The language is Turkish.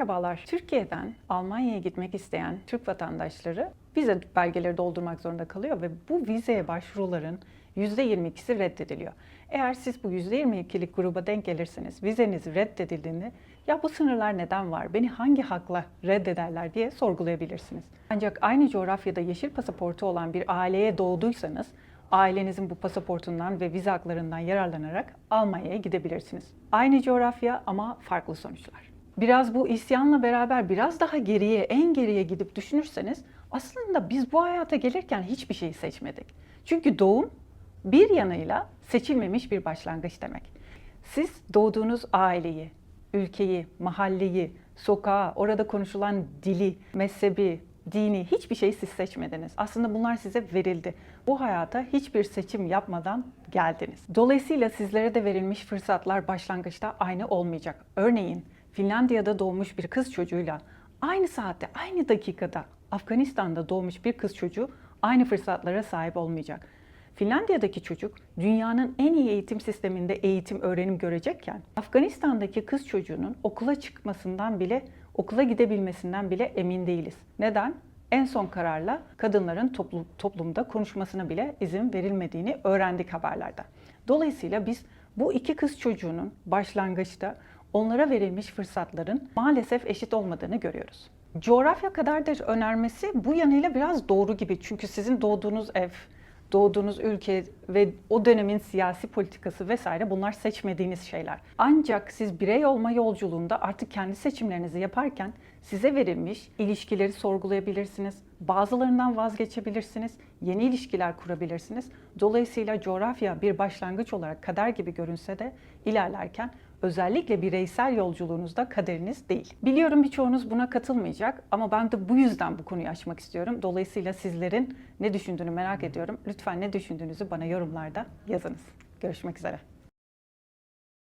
Merhabalar. Türkiye'den Almanya'ya gitmek isteyen Türk vatandaşları vize belgeleri doldurmak zorunda kalıyor ve bu vizeye başvuruların %22'si reddediliyor. Eğer siz bu %22'lik gruba denk gelirseniz vizeniz reddedildiğinde ya bu sınırlar neden var, beni hangi hakla reddederler diye sorgulayabilirsiniz. Ancak aynı coğrafyada yeşil pasaportu olan bir aileye doğduysanız ailenizin bu pasaportundan ve vize haklarından yararlanarak Almanya'ya gidebilirsiniz. Aynı coğrafya ama farklı sonuçlar. Biraz bu isyanla beraber biraz daha geriye, en geriye gidip düşünürseniz aslında biz bu hayata gelirken hiçbir şeyi seçmedik. Çünkü doğum bir yanıyla seçilmemiş bir başlangıç demek. Siz doğduğunuz aileyi, ülkeyi, mahalleyi, sokağı, orada konuşulan dili, mezhebi, dini hiçbir şeyi siz seçmediniz. Aslında bunlar size verildi. Bu hayata hiçbir seçim yapmadan geldiniz. Dolayısıyla sizlere de verilmiş fırsatlar başlangıçta aynı olmayacak. Örneğin Finlandiya'da doğmuş bir kız çocuğuyla aynı saatte, aynı dakikada Afganistan'da doğmuş bir kız çocuğu aynı fırsatlara sahip olmayacak. Finlandiya'daki çocuk dünyanın en iyi eğitim sisteminde eğitim, öğrenim görecekken Afganistan'daki kız çocuğunun okula çıkmasından bile, okula gidebilmesinden bile emin değiliz. Neden? En son kararla kadınların toplu, toplumda konuşmasına bile izin verilmediğini öğrendik haberlerde. Dolayısıyla biz bu iki kız çocuğunun başlangıçta onlara verilmiş fırsatların maalesef eşit olmadığını görüyoruz. Coğrafya kadardır önermesi bu yanıyla biraz doğru gibi. Çünkü sizin doğduğunuz ev, doğduğunuz ülke ve o dönemin siyasi politikası vesaire bunlar seçmediğiniz şeyler. Ancak siz birey olma yolculuğunda artık kendi seçimlerinizi yaparken size verilmiş ilişkileri sorgulayabilirsiniz. Bazılarından vazgeçebilirsiniz. Yeni ilişkiler kurabilirsiniz. Dolayısıyla coğrafya bir başlangıç olarak kader gibi görünse de ilerlerken özellikle bireysel yolculuğunuzda kaderiniz değil. Biliyorum birçoğunuz buna katılmayacak ama ben de bu yüzden bu konuyu açmak istiyorum. Dolayısıyla sizlerin ne düşündüğünü merak ediyorum. Lütfen ne düşündüğünüzü bana yorumlarda yazınız. Görüşmek üzere.